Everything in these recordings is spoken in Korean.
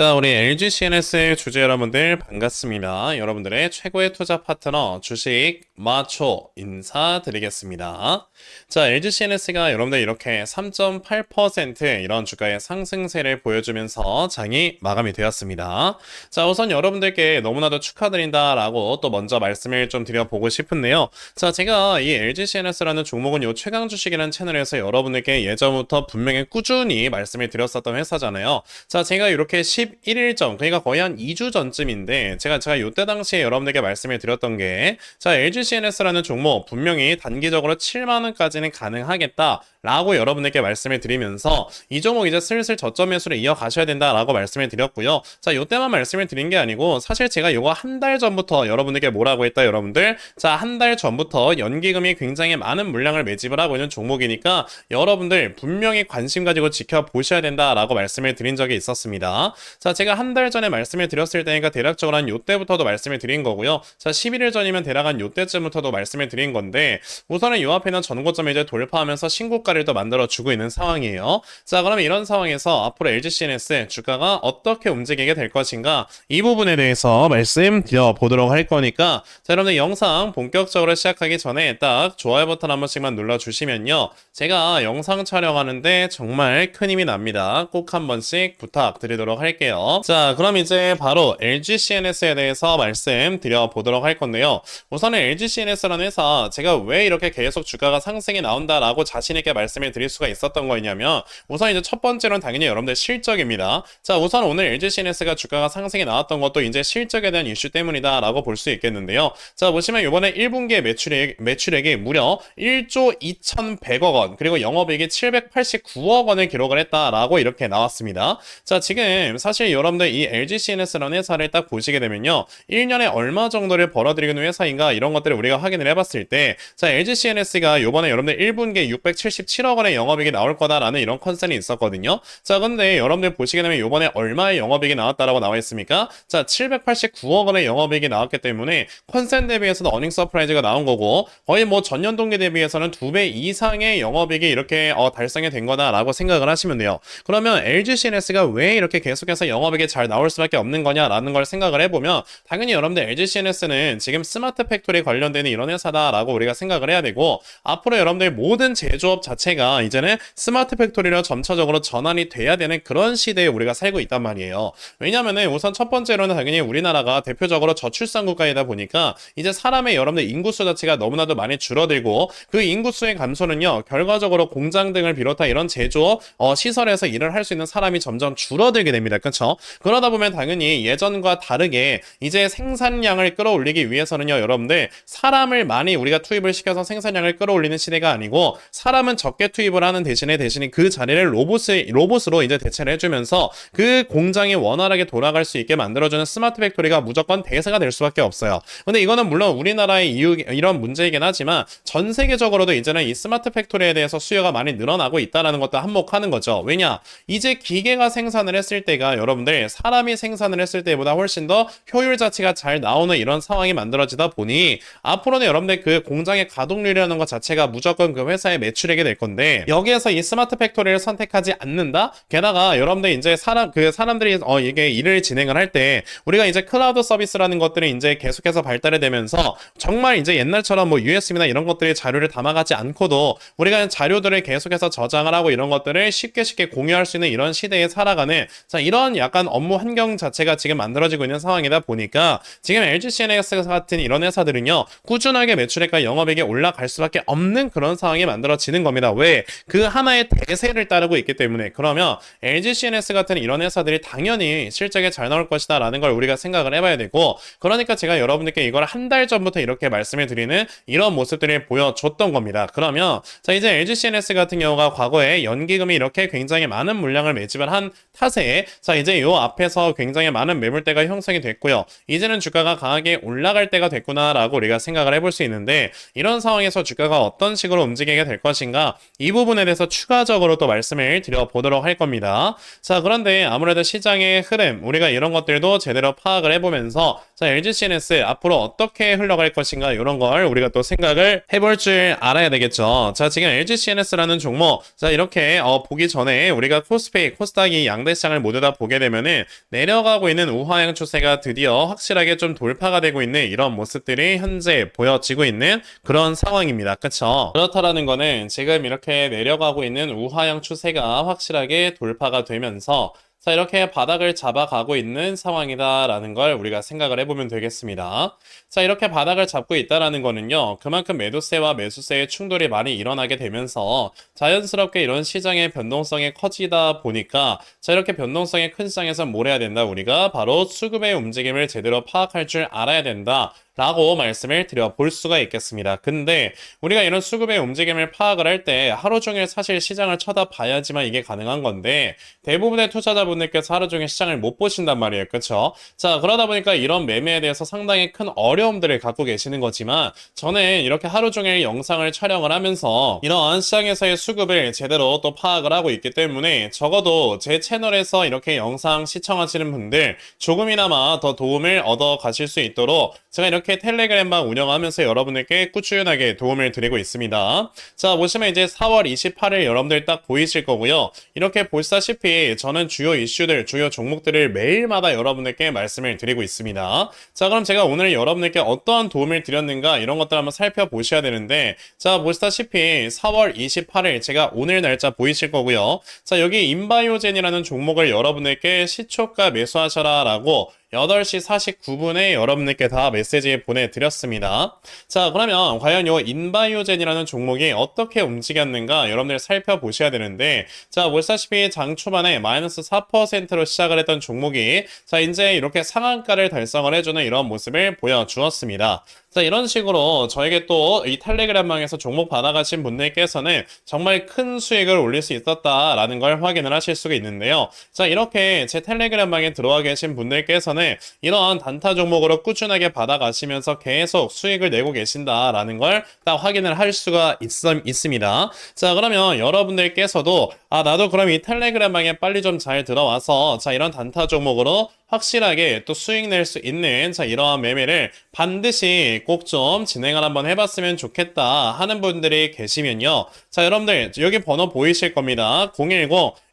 자, 우리 LG CNS의 주주 여러분들 반갑습니다. 여러분들의 최고의 투자 파트너 주식 마초 인사드리겠습니다. 자, LG CNS가 여러분들 이렇게 3.8% 이런 주가의 상승세를 보여주면서 장이 마감이 되었습니다. 자, 우선 여러분들께 너무나도 축하드린다라고 또 먼저 말씀을 좀 드려보고 싶은데요. 자, 제가 이 LG CNS라는 종목은 요 최강 주식이라는 채널에서 여러분들께 예전부터 분명히 꾸준히 말씀을 드렸었던 회사잖아요. 자, 제가 이렇게 11일 전, 그러니까 거의 한 2주 전쯤인데, 제가, 제가 이때 당시에 여러분들께 말씀을 드렸던 게, 자, LGCNS라는 종목, 분명히 단기적으로 7만 원까지는 가능하겠다. 라고 여러분들께 말씀을 드리면서 이 종목 이제 슬슬 저점 매수를 이어가셔야 된다라고 말씀을 드렸고요. 자, 요때만 말씀을 드린 게 아니고 사실 제가 요거 한 달 전부터 여러분들께 뭐라고 했다 여러분들. 자, 한 달 전부터 연기금이 굉장히 많은 물량을 매집을 하고 있는 종목이니까 여러분들 분명히 관심 가지고 지켜보셔야 된다라고 말씀을 드린 적이 있었습니다. 자, 제가 한 달 전에 말씀을 드렸을 때니까 대략적으로 한 요때부터도 말씀을 드린 거고요. 자, 11일 전이면 대략 한 요때쯤부터도 말씀을 드린 건데 우선은 요 앞에는 전고점을 이제 돌파하면서 신고가를 또 만들어 주고 있는 상황이에요. 자, 그러면 이런 상황에서 앞으로 LG CNS 주가가 어떻게 움직이게 될 것인가 이 부분에 대해서 말씀드려 보도록 할 거니까 자, 여러분들 영상 본격적으로 시작하기 전에 딱 좋아요 버튼 한 번씩만 눌러 주시면요. 제가 영상 촬영하는데 정말 큰 힘이 납니다. 꼭 한 번씩 부탁드리도록 할게요. 자, 그럼 이제 바로 LG CNS에 대해서 말씀드려 보도록 할 건데요. 우선은 LG CNS라는 회사 제가 왜 이렇게 계속 주가가 상승이 나온다라고 자신 있게 말씀을 드릴 수가 있었던 거냐면 우선 이제 첫 번째로는 당연히 여러분들 실적입니다. 자, 우선 오늘 LG CNS가 주가가 상승이 나왔던 것도 이제 실적에 대한 이슈 때문이다라고 볼 수 있겠는데요. 자, 보시면 이번에 1분기의 매출액 매출액이 무려 1조 2,100억 원, 그리고 영업이익이 789억 원을 기록을 했다라고 이렇게 나왔습니다. 자, 지금 사실 여러분들 이 LG CNS라는 회사를 딱 보시게 되면요. 1년에 얼마 정도를 벌어들이는 회사인가 이런 것들을 우리가 확인을 해봤을 때, 자, LG CNS가 요번에 여러분들 1분기에 677억 원의 영업이익이 나올 거다라는 이런 컨센이 있었거든요. 자, 근데 여러분들 보시게 되면 요번에 얼마의 영업이익이 나왔다라고 나와 있습니까? 자, 789억 원의 영업이익이 나왔기 때문에 컨센 대비해서는 어닝 서프라이즈가 나온 거고 거의 뭐 전년 동기 대비해서는 두배 이상의 영업이익이 이렇게 어, 달성이 된 거다라고 생각을 하시면 돼요. 그러면 LG CNS가 왜 이렇게 계속해서 영업이익이 잘 나올 수밖에 없는 거냐라는 걸 생각을 해보면 당연히 여러분들 LG CNS는 지금 스마트 팩토리 관련되는 이런 회사다라고 우리가 생각을 해야 되고 앞으로 여러분들 모든 제조업 자체가 이제는 스마트 팩토리로 점차적으로 전환이 돼야 되는 그런 시대에 우리가 살고 있단 말이에요. 왜냐면은 우선 첫 번째로는 당연히 우리나라가 대표적으로 저출산 국가이다 보니까 이제 사람의 여러분들 인구수 자체가 너무나도 많이 줄어들고 그 인구수의 감소는요 결과적으로 공장 등을 비롯한 이런 제조업 어, 시설에서 일을 할 수 있는 사람이 점점 줄어들게 됩니다. 그렇죠? 그러다 보면 당연히 예전과 다르게 이제 생산량을 끌어올리기 위해서는요 여러분들 사람을 많이 우리가 투입을 시켜서 생산량을 끌어올리는 시대가 아니고 사람은 적게 투입을 하는 대신에 대신에 그 자리를 로봇을 로봇으로 이제 대체를 해주면서 그 공장이 원활하게 돌아갈 수 있게 만들어주는 스마트 팩토리가 무조건 대세가 될 수밖에 없어요. 근데 이거는 물론 우리나라의 이유 이런 문제이긴 하지만 전 세계적으로도 이제는 이 스마트 팩토리에 대해서 수요가 많이 늘어나고 있다라는 것도 한몫하는 거죠. 왜냐 이제 기계가 생산을 했을 때가 여러분들 사람이 생산을 했을 때보다 훨씬 더 효율 자체가 잘 나오는 이런 상황이 만들어지다 보니 앞으로는 여러분들 그 공장의 가동률이라는 것 자체가 무조건 그 회사의 매출액이 될 건데 여기에서 이 스마트 팩토리를 선택하지 않는다. 게다가 여러분들 이제 사람 그 사람들이 어 이게 일을 진행을 할 때 우리가 이제 클라우드 서비스라는 것들이 이제 계속해서 발달이 되면서 정말 이제 옛날처럼 뭐 USB나 이런 것들이 자료를 담아가지 않고도 우리가 자료들을 계속해서 저장을 하고 이런 것들을 쉽게 쉽게 공유할 수 있는 이런 시대에 살아가는 자 이런 약간 업무 환경 자체가 지금 만들어지고 있는 상황이다 보니까 지금 LG CNS 같은 이런 회사들은요 꾸준하게 매출액과 영업액이 올라갈 수밖에 없는 그런 상황이 만들어지는 겁니다. 왜? 그 하나의 대세를 따르고 있기 때문에 그러면 LG CNS 같은 이런 회사들이 당연히 실적에 잘 나올 것이다 라는 걸 우리가 생각을 해봐야 되고 그러니까 제가 여러분들께 이걸 한 달 전부터 이렇게 말씀을 드리는 이런 모습들을 보여줬던 겁니다. 그러면 자 이제 LG CNS 같은 경우가 과거에 연기금이 이렇게 굉장히 많은 물량을 매집을 한 탓에 자 이제 요 앞에서 굉장히 많은 매물대가 형성이 됐고요. 이제는 주가가 강하게 올라갈 때가 됐구나라고 우리가 생각을 해볼 수 있는데 이런 상황에서 주가가 어떤 식으로 움직이게 될 것인가 이 부분에 대해서 추가적으로 또 말씀을 드려보도록 할 겁니다. 자 그런데 아무래도 시장의 흐름 우리가 이런 것들도 제대로 파악을 해보면서 자 LG CNS 앞으로 어떻게 흘러갈 것인가 이런 걸 우리가 또 생각을 해볼 줄 알아야 되겠죠. 자 지금 LG CNS라는 종목 자 이렇게 어, 보기 전에 우리가 코스페이 코스닥이 양대 시장을 모두 다 보게 보게 되면은 내려가고 있는 우하향 추세가 드디어 확실하게 좀 돌파가 되고 있는 이런 모습들이 현재 보여지고 있는 그런 상황입니다. 그쵸? 그렇다라는 거는 지금 이렇게 내려가고 있는 우하향 추세가 확실하게 돌파가 되면서 자, 이렇게 바닥을 잡아가고 있는 상황이다라는 걸 우리가 생각을 해보면 되겠습니다. 자, 이렇게 바닥을 잡고 있다라는 거는요, 그만큼 매도세와 매수세의 충돌이 많이 일어나게 되면서 자연스럽게 이런 시장의 변동성이 커지다 보니까 자, 이렇게 변동성이 큰 시장에서 뭘 해야 된다? 우리가 바로 수급의 움직임을 제대로 파악할 줄 알아야 된다. 라고 말씀을 드려 볼 수가 있겠습니다. 근데 우리가 이런 수급의 움직임을 파악을 할 때 하루 종일 사실 시장을 쳐다봐야지만 이게 가능한 건데 대부분의 투자자분들께서 하루 종일 시장을 못 보신단 말이에요. 그쵸? 자, 그러다 보니까 이런 매매에 대해서 상당히 큰 어려움들을 갖고 계시는 거지만 저는 이렇게 하루 종일 영상을 촬영을 하면서 이러한 시장에서의 수급을 제대로 또 파악을 하고 있기 때문에 적어도 제 채널에서 이렇게 영상 시청하시는 분들 조금이나마 더 도움을 얻어 가실 수 있도록 제가 이렇게 텔레그램방 운영하면서 여러분들께 꾸준하게 도움을 드리고 있습니다. 자, 보시면 이제 4월 28일 여러분들 딱 보이실 거고요. 이렇게 보시다시피 저는 주요 이슈들, 주요 종목들을 매일마다 여러분들께 말씀을 드리고 있습니다. 자, 그럼 제가 오늘 여러분들께 어떠한 도움을 드렸는가 이런 것들 한번 살펴보셔야 되는데 자, 보시다시피 4월 28일 제가 오늘 날짜 보이실 거고요. 자, 여기 인바이오젠이라는 종목을 여러분들께 시초가 매수하셔라 라고 8시 49분에 여러분들께 다 메시지 보내드렸습니다. 자, 그러면 과연 요 인바이오젠이라는 종목이 어떻게 움직였는가 여러분들 살펴보셔야 되는데, 자, 보시다시피 장 초반에 마이너스 4%로 시작을 했던 종목이, 자, 이제 이렇게 상한가를 달성을 해주는 이런 모습을 보여주었습니다. 자, 이런 식으로 저에게 또 이 텔레그램방에서 종목 받아가신 분들께서는 정말 큰 수익을 올릴 수 있었다라는 걸 확인을 하실 수가 있는데요. 자, 이렇게 제 텔레그램방에 들어와 계신 분들께서는 이런 단타 종목으로 꾸준하게 받아가시면서 계속 수익을 내고 계신다라는 걸 딱 확인을 할 수가 있, 있습니다. 자, 그러면 여러분들께서도 아, 나도 그럼 이 텔레그램방에 빨리 좀 잘 들어와서 자, 이런 단타 종목으로 확실하게 또 수익 낼 수 있는 자 이러한 매매를 반드시 꼭 좀 진행을 한번 해봤으면 좋겠다 하는 분들이 계시면요. 자 여러분들 여기 번호 보이실 겁니다. 010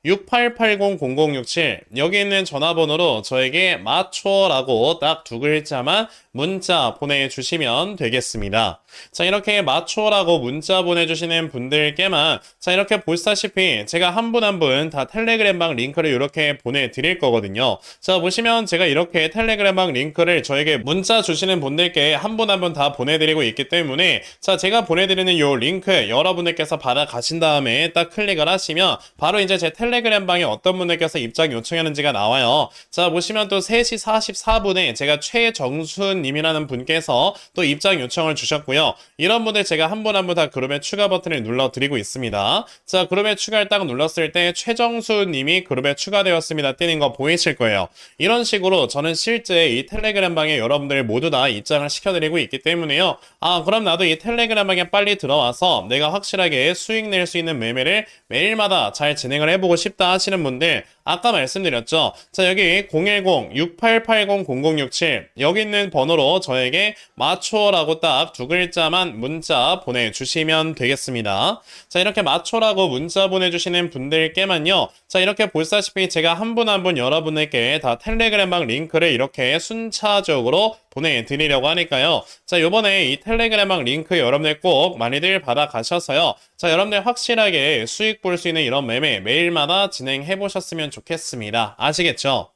6880-0067 여기 있는 전화번호로 저에게 마초라고 딱 두 글자만 문자 보내주시면 되겠습니다. 자 이렇게 마초라고 문자 보내주시는 분들께만 자 이렇게 보시다시피 제가 한 분 한 분 다 텔레그램방 링크를 이렇게 보내드릴 거거든요. 자 보시면 제가 이렇게 텔레그램방 링크를 저에게 문자 주시는 분들께 한 분 한 분 다 보내드리고 있기 때문에 자 제가 보내드리는 요 링크 여러분들께서 받아 가신 다음에 딱 클릭을 하시면 바로 이제 제 텔레그램 방에 어떤 분들께서 입장 요청했는지가 나와요. 자 보시면 또 3시 44분에 제가 최정순님이라는 분께서 또 입장 요청을 주셨고요. 이런 분들 제가 한 분 한 분 다 그룹에 추가 버튼을 눌러드리고 있습니다. 자 그룹에 추가를 딱 눌렀을 때 최정수님이 그룹에 추가되었습니다. 뜨는 거 보이실 거예요. 이런 식으로 저는 실제 이 텔레그램 방에 여러분들 모두 다 입장을 시켜드리고 있기 때문에요. 아 그럼 나도 이 텔레그램 방에 빨리 들어와서 내가 확실하게 수익 낼 수 있는 매매를 매일마다 잘 진행을 해보고 싶다 하시는 분들 아까 말씀드렸죠. 자 여기 010-6880-0067 여기 있는 번호로 저에게 마초라고 딱 두 글자만 문자 보내주시면 되겠습니다. 자 이렇게 마초라고 문자 보내주시는 분들께만요. 자 이렇게 보시다시피 제가 한분 한 분 여러분에게 다 텔레그램방 링크를 이렇게 순차적으로 보내드리려고 하니까요. 자, 요번에 이 텔레그램방 링크 여러분들 꼭 많이들 받아가셔서요. 자, 여러분들 확실하게 수익 볼 수 있는 이런 매매 매일마다 진행해 보셨으면 좋겠습니다. 아시겠죠?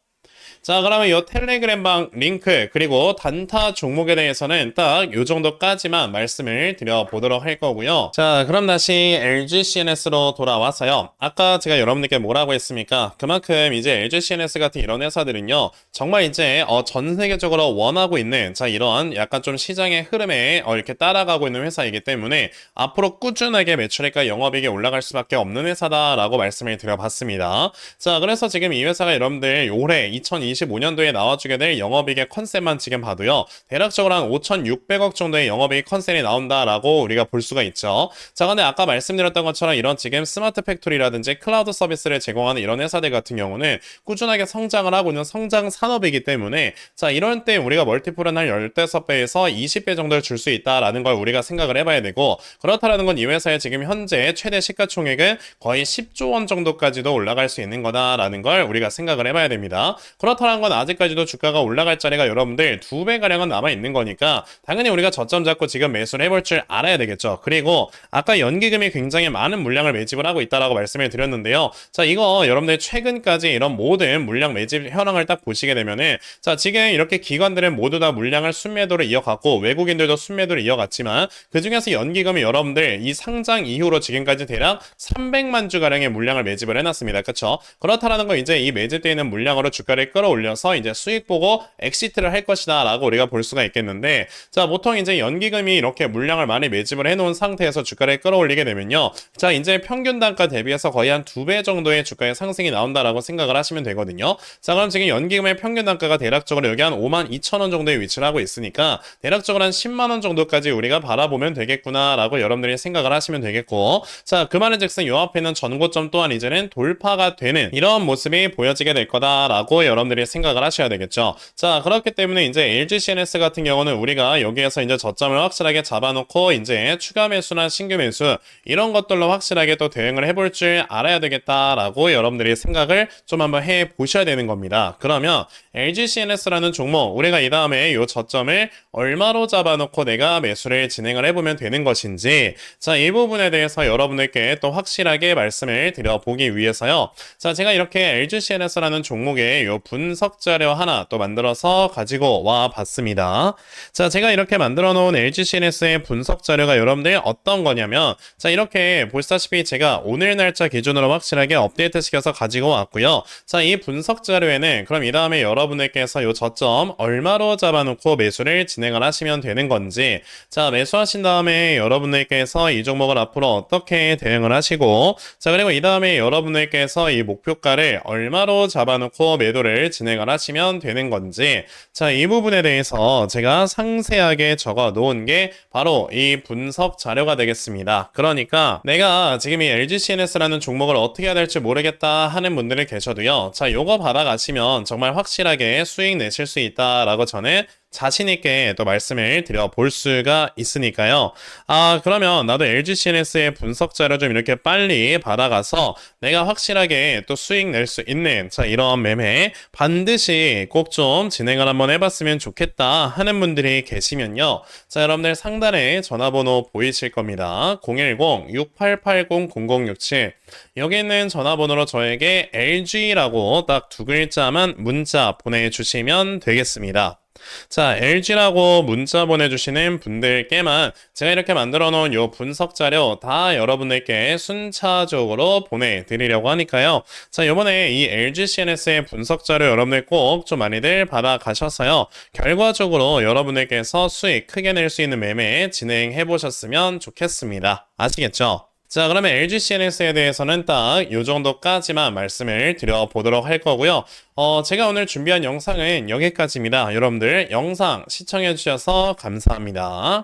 자, 그러면 이 텔레그램방 링크 그리고 단타 종목에 대해서는 딱 요 정도까지만 말씀을 드려보도록 할 거고요. 자, 그럼 다시 LGCNS로 돌아와서요. 아까 제가 여러분들께 뭐라고 했습니까? 그만큼 이제 LGCNS 같은 이런 회사들은요. 정말 이제 어, 전 세계적으로 원하고 있는 자 이런 약간 좀 시장의 흐름에 어, 이렇게 따라가고 있는 회사이기 때문에 앞으로 꾸준하게 매출액과 영업이익이 올라갈 수밖에 없는 회사다라고 말씀을 드려봤습니다. 자, 그래서 지금 이 회사가 여러분들 올해 2020 2025년도에 나와주게 될 영업이익의 컨셉만 지금 봐도요. 대략적으로 한 5,600억 정도의 영업이익 컨셉이 나온다라고 우리가 볼 수가 있죠. 자, 근데 아까 말씀드렸던 것처럼 이런 지금 스마트 팩토리라든지 클라우드 서비스를 제공하는 이런 회사들 같은 경우는 꾸준하게 성장을 하고 있는 성장 산업이기 때문에 자, 이럴 때 우리가 멀티플은 한 15배에서 20배 정도를 줄 수 있다라는 걸 우리가 생각을 해봐야 되고 그렇다라는 건 이 회사의 지금 현재 최대 시가총액은 거의 10조 원 정도까지도 올라갈 수 있는 거다라는 걸 우리가 생각을 해봐야 됩니다. 그렇다 는건 아직까지도 주가가 올라갈 자리가 여러분들 두 배 가량은 남아 있는 거니까 당연히 우리가 저점 잡고 지금 매수를 해볼 줄 알아야 되겠죠. 그리고 아까 연기금이 굉장히 많은 물량을 매집을 하고 있다라고 말씀을 드렸는데요. 자 이거 여러분들 최근까지 이런 모든 물량 매집 현황을 딱 보시게 되면은 자 지금 이렇게 기관들은 모두 다 물량을 순매도를 이어갔고 외국인들도 순매도를 이어갔지만 그 중에서 연기금이 여러분들 이 상장 이후로 지금까지 대략 300만 주 가량의 물량을 매집을 해놨습니다. 그렇죠? 그렇다라는 건 이제 이 매집되어 있는 물량으로 주가를 끌어 올려서 이제 수익 보고 엑시트를 할 것이다라고 우리가 볼 수가 있겠는데 자 보통 이제 연기금이 이렇게 물량을 많이 매집을 해놓은 상태에서 주가를 끌어올리게 되면요. 자 이제 평균 단가 대비해서 거의 한 두 배 정도의 주가의 상승이 나온다라고 생각을 하시면 되거든요. 자 그럼 지금 연기금의 평균 단가가 대략적으로 여기 한 5만 2천 원 정도에 위치를 하고 있으니까 대략적으로 한 10만 원 정도까지 우리가 바라보면 되겠구나라고 여러분들이 생각을 하시면 되겠고 자그 말은즉슨 요 앞에 있는 전고점 또한 이제는 돌파가 되는 이런 모습이 보여지게 될 거다라고 여러분들이 생각을 하셔야 되겠죠. 자 그렇기 때문에 이제 LG CNS 같은 경우는 우리가 여기에서 이제 저점을 확실하게 잡아놓고 이제 추가 매수나 신규 매수 이런 것들로 확실하게 또 대응을 해볼 줄 알아야 되겠다라고 여러분들이 생각을 좀 한번 해 보셔야 되는 겁니다. 그러면 LG CNS라는 종목 우리가 이 다음에 요 저점을 얼마로 잡아놓고 내가 매수를 진행을 해보면 되는 것인지 자 이 부분에 대해서 여러분들께 또 확실하게 말씀을 드려보기 위해서요. 자 제가 이렇게 LG CNS라는 종목의 요 분석 자료 하나 또 만들어서 가지고 와 봤습니다. 자 제가 이렇게 만들어 놓은 LG CNS의 분석 자료가 여러분들 어떤 거냐면 자 이렇게 보시다시피 제가 오늘 날짜 기준으로 확실하게 업데이트 시켜서 가지고 왔고요. 자 이 분석 자료에는 그럼 이 다음에 여러분들께서 요 저점 얼마로 잡아놓고 매수를 진행을 하시면 되는 건지 자 매수하신 다음에 여러분들께서 이 종목을 앞으로 어떻게 대응을 하시고 자 그리고 이 다음에 여러분들께서 이 목표가를 얼마로 잡아놓고 매도를 진행을 하시면 되는 건지 자 이 부분에 대해서 제가 상세하게 적어 놓은 게 바로 이 분석 자료가 되겠습니다. 그러니까 내가 지금 이 LG CNS라는 종목을 어떻게 해야 될지 모르겠다 하는 분들이 계셔도요. 자 요거 받아가시면 정말 확실하게 수익 내실 수 있다라고 저는 자신있게 또 말씀을 드려볼 수가 있으니까요. 아, 그러면 나도 LG CNS의 분석 자료 좀 이렇게 빨리 받아가서 내가 확실하게 또 수익 낼 수 있는 자, 이런 매매 반드시 꼭 좀 진행을 한번 해봤으면 좋겠다 하는 분들이 계시면요. 자, 여러분들 상단에 전화번호 보이실 겁니다. 010-6880-0067 여기 있는 전화번호로 저에게 LG라고 딱 두 글자만 문자 보내주시면 되겠습니다. 자, LG라고 문자 보내주시는 분들께만 제가 이렇게 만들어 놓은 요 분석 자료 다 여러분들께 순차적으로 보내드리려고 하니까요. 자, 요번에 이 LG CNS의 분석 자료 여러분들 꼭 좀 많이들 받아가셔서요. 결과적으로 여러분들께서 수익 크게 낼 수 있는 매매 진행해 보셨으면 좋겠습니다. 아시겠죠? 자, 그러면 LG CNS에 대해서는 딱요 정도까지만 말씀을 드려보도록 할 거고요. 어, 제가 오늘 준비한 영상은 여기까지입니다. 여러분들 영상 시청해 주셔서 감사합니다.